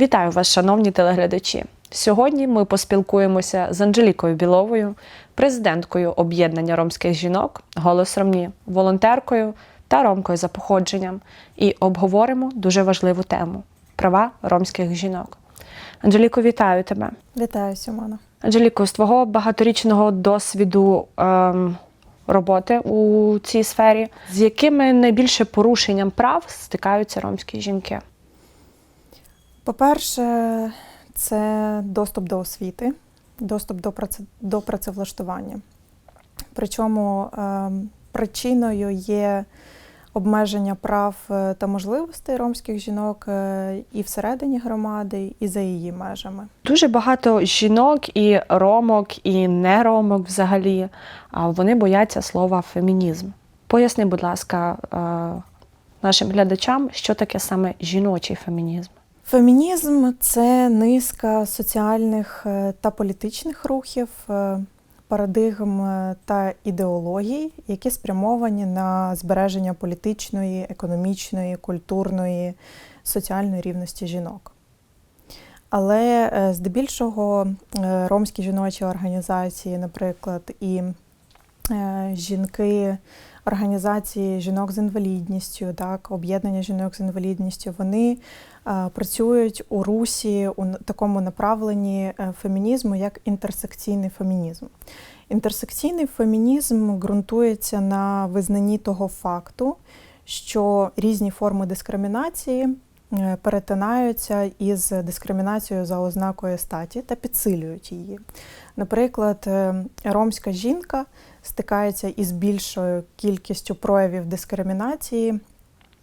Вітаю вас, шановні телеглядачі. Сьогодні ми поспілкуємося з Анжелікою Біловою, президенткою об'єднання ромських жінок, голос Ромні, волонтеркою та ромкою за походженням, і обговоримо дуже важливу тему права ромських жінок. Анжеліко, вітаю тебе. Вітаю, Сімона. Анжеліко, з твого багаторічного досвіду ем, роботи у цій сфері, з якими найбільше порушенням прав стикаються ромські жінки? По-перше, це доступ до освіти, доступ до, праце, до працевлаштування. Причому е, причиною є обмеження прав е, та можливостей ромських жінок е, і всередині громади, і за її межами. Дуже багато жінок і ромок, і не ромок взагалі. а Вони бояться слова фемінізм. Поясни, будь ласка, е, нашим глядачам, що таке саме жіночий фемінізм. Фемінізм це низка соціальних е, та політичних рухів, е, парадигм е, та ідеологій, які спрямовані на збереження політичної, економічної, культурної, соціальної рівності жінок. Але здебільшого ромські жіночі організації, наприклад, і жінки, організації жінок з інвалідністю, так, об'єднання жінок з інвалідністю, вони е, працюють у русі у такому направленні е, фемінізму, як інтерсекційний фемінізм. Інтерсекційний фемінізм ґрунтується на визнанні того факту, що різні форми дискримінації е, перетинаються із дискримінацією за ознакою статі та підсилюють її. Наприклад, е, ромська жінка стикається із більшою кількістю проявів дискримінації,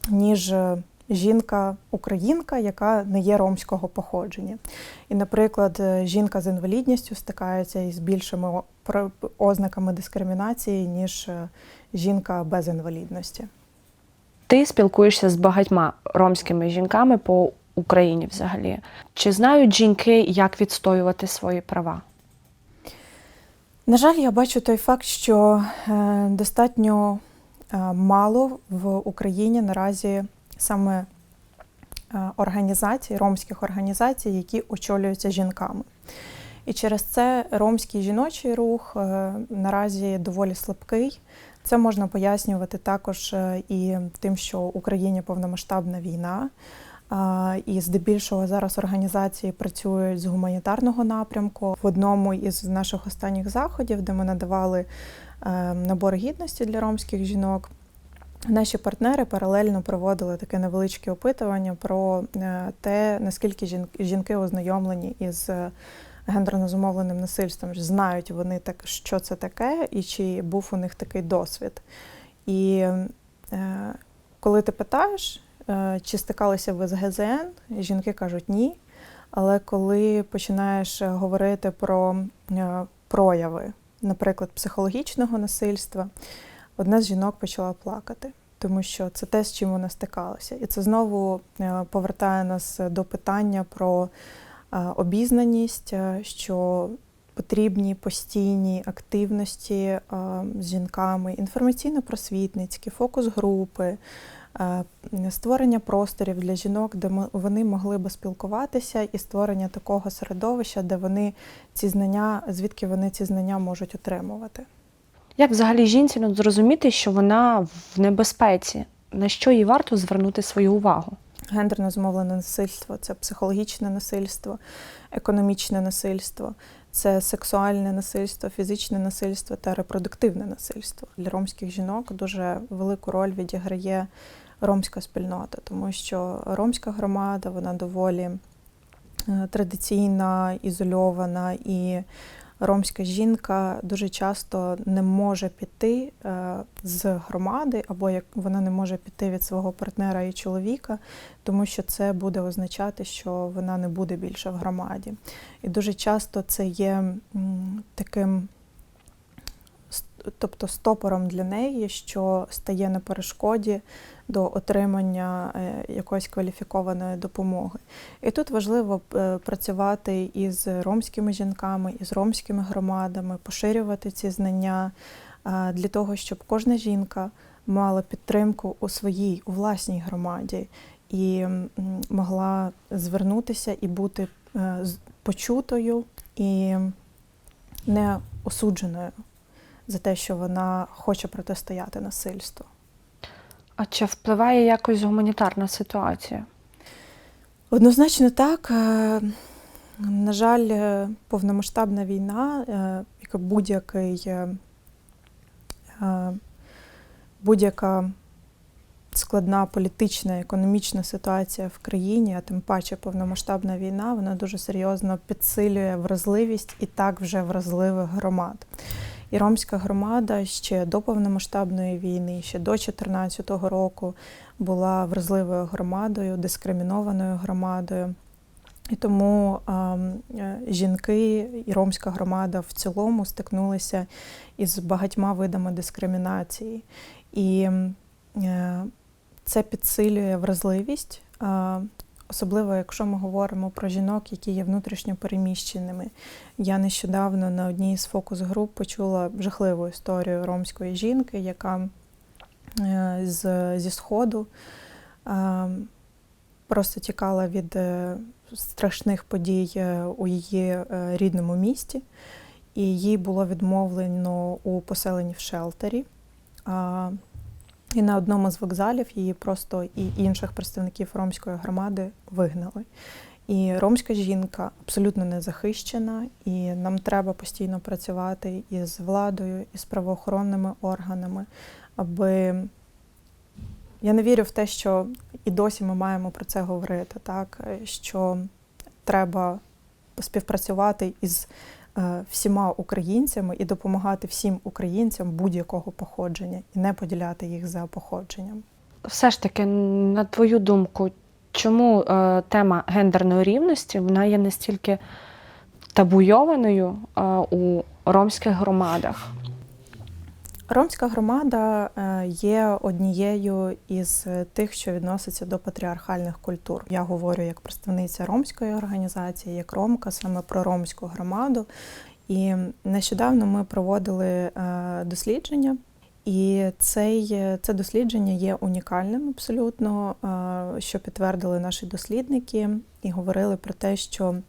ніж е, жінка-українка, яка не є ромського походження. І, наприклад, е, жінка з інвалідністю стикається із більшими ознаками дискримінації, ніж е, жінка без інвалідності. Ти спілкуєшся з багатьма ромськими жінками по Україні взагалі. Чи знають жінки, як відстоювати свої права? На жаль, я бачу той факт, що е, достатньо е, мало в Україні наразі саме е, організацій, ромських організацій, які очолюються жінками. І через це ромський жіночий рух наразі доволі слабкий. Це можна пояснювати також і тим, що в Україні повномасштабна війна. І здебільшого зараз організації працюють з гуманітарного напрямку. В одному із наших останніх заходів, де ми надавали е, набор гідності для ромських жінок, наші партнери паралельно проводили таке невеличке опитування про е, те, наскільки жінки ознайомлені із е, гендерно зумовленим насильством, знають вони так, що це таке, і чи був у них такий досвід. І коли ти питаєш, чи стикалися ви з ГЗН, жінки кажуть ні. Але коли починаєш е, говорити про е, прояви, наприклад, психологічного насильства, одна з жінок почала плакати, тому що це те, з чим вона стикалася. І це знову е, повертає нас до питання про е, обізнаність, е, що потрібні постійні активності е, з жінками, інформаційно-просвітницькі, фокус-групи, е, створення просторів для жінок, де вони могли би спілкуватися, і створення такого середовища, де вони ці знання, звідки вони ці знання можуть отримувати. Як взагалі жінці ну, зрозуміти, що вона в небезпеці? На що їй варто звернути свою увагу? Гендерно зумовлене насильство це психологічне насильство, економічне насильство, це сексуальне насильство, фізичне насильство та репродуктивне насильство. Для ромських жінок дуже велику роль відіграє ромська спільнота, тому що ромська громада вона доволі е, традиційна, ізольована і. Ромська жінка дуже часто не може піти е, з громади, або як вона не може піти від свого партнера і чоловіка, тому що це буде означати, що вона не буде більше в громаді. І дуже часто це є таким, тобто стопором для неї, що стає на перешкоді до отримання е, якоїсь кваліфікованої допомоги. І тут важливо е, працювати із ромськими жінками, із ромськими громадами, поширювати ці знання е, для того, щоб кожна жінка мала підтримку у своїй, у власній громаді і могла звернутися і бути почутою і не осудженою за те, що вона хоче протистояти насильству. А чи впливає якось гуманітарна ситуація? Однозначно так. Е, На жаль, е, повномасштабна війна, е, як і будь-який, будь-яка складна політична, економічна ситуація в країні, а тим паче повномасштабна війна, вона дуже серйозно підсилює вразливість і так вже вразливих громад. І ромська громада ще до повномасштабної війни, ще до 2014 року була вразливою громадою, дискримінованою громадою. І тому ем, е, жінки і ромська громада в цілому стикнулися із багатьма видами дискримінації. І е, це підсилює вразливість, е, особливо якщо ми говоримо про жінок, які є внутрішньо переміщеними. Я нещодавно на одній з фокус-груп почула жахливу історію ромської жінки, яка е, з, зі Сходу е, просто тікала від е, страшних подій у її рідному місті, і їй було відмовлено у поселенні в шелтері. І на одному з вокзалів її просто і інших представників ромської громади вигнали. І ромська жінка абсолютно не захищена, і нам треба постійно працювати із владою, із правоохоронними органами, аби я не вірю в те, що і досі ми маємо про це говорити, так що треба співпрацювати із всіма українцями і допомагати всім українцям будь-якого походження і не поділяти їх за походженням. Все ж таки, на твою думку, чому е, тема гендерної рівності вона є настільки табуйованою е, у ромських громадах? Ромська громада е, є однією із тих, що відноситься до патріархальних культур. Я говорю як представниця ромської організації, як ромка, саме про ромську громаду. І нещодавно ми проводили е, дослідження, і цей, це дослідження є унікальним абсолютно, е, що підтвердили наші дослідники, і говорили про те, що е,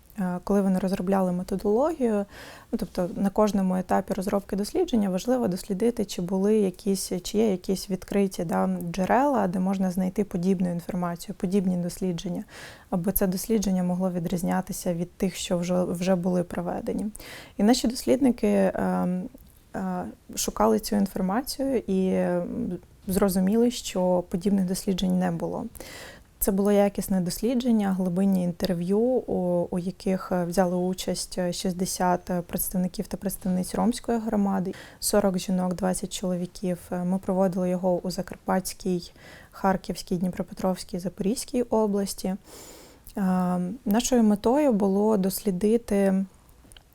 коли вони розробляли методологію, ну тобто на кожному етапі розробки дослідження важливо дослідити, чи були якісь, чи є якісь відкриті да, джерела, де можна знайти подібну інформацію, подібні дослідження, аби це дослідження могло відрізнятися від тих, що вже, вже були проведені. І наші дослідники е, е, шукали цю інформацію і зрозуміли, що подібних досліджень не було. Це було якісне дослідження, глибинні інтерв'ю, у, у яких е, взяли участь 60 представників та представниць ромської громади, 40 жінок, 20 чоловіків. Е, Ми проводили його у Закарпатській, Харківській, Дніпропетровській, Запорізькій області. Е, Нашою метою було дослідити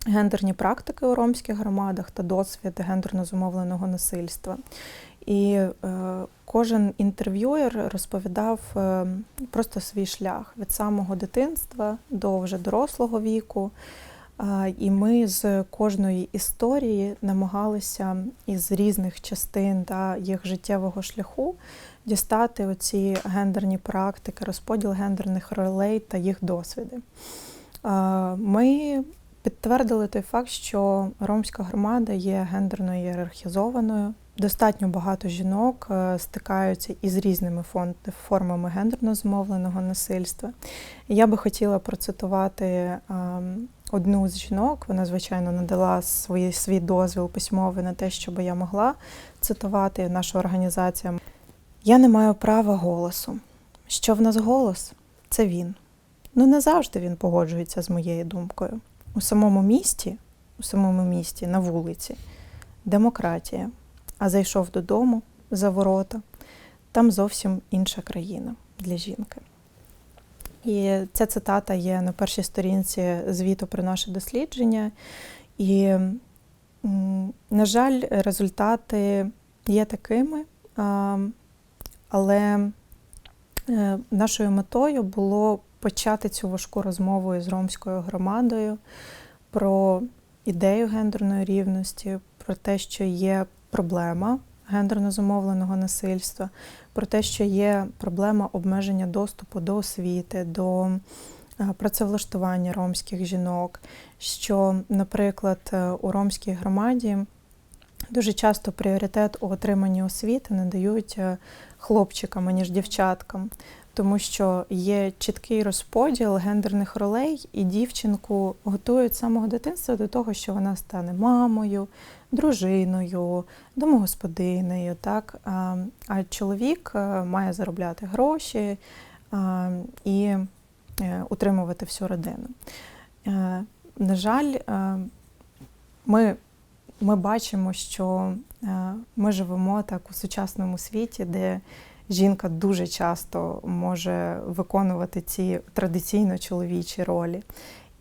гендерні практики у ромських громадах та досвід гендерно зумовленого насильства. І е, кожен інтерв'юєр розповідав е, просто свій шлях від самого дитинства до вже дорослого віку. Е, і ми з кожної історії намагалися із різних частин та їх життєвого шляху дістати оці гендерні практики, розподіл гендерних ролей та їх досвіди. Ми підтвердили той факт, що ромська громада є гендерно ієрархізованою. Достатньо багато жінок е, стикаються із різними формами гендерно змовленого насильства. Я би хотіла процитувати ем, одну з жінок. Вона, звичайно, надала свої, свій дозвіл письмовий на те, щоб я могла цитувати наша організація. Я не маю права голосу. Що в нас голос? Це він. Ну не завжди він погоджується з моєю думкою. У самому місті, у самому місті, на вулиці, демократія. А зайшов додому за ворота, там зовсім інша країна для жінки. І ця цитата є на першій сторінці звіту про наше дослідження. І, на жаль, результати є такими, але е, нашою метою було почати цю важку розмову із ромською громадою про ідею гендерної рівності, про те, що є проблема гендерно зумовленого насильства, про те, що є проблема обмеження доступу до освіти, до е, працевлаштування ромських жінок, що, наприклад, е, у ромській громаді дуже часто пріоритет у отриманні освіти надають е, хлопчикам, аніж дівчаткам, тому що є чіткий розподіл гендерних ролей, і дівчинку готують з самого дитинства до того, що вона стане мамою, дружиною, домогосподинею. Так? А, чоловік е, має заробляти гроші і е, утримувати всю родину. Е, На жаль, ми, ми бачимо, що ми живемо так у сучасному світі, де жінка дуже часто може виконувати ці традиційно чоловічі ролі.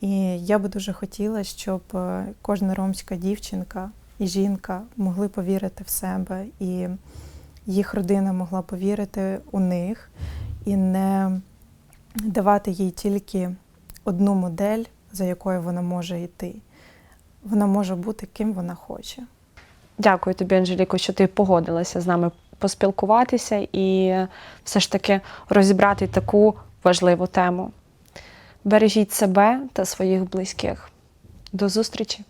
І я би дуже хотіла, щоб е, кожна ромська дівчинка і жінка могли повірити в себе, і їх родина могла повірити у них і не давати їй тільки одну модель, за якою вона може йти. Вона може бути ким вона хоче. Дякую тобі, Анжеліко, що ти погодилася з нами поспілкуватися і все ж таки розібрати таку важливу тему. Бережіть себе та своїх близьких. До зустрічі!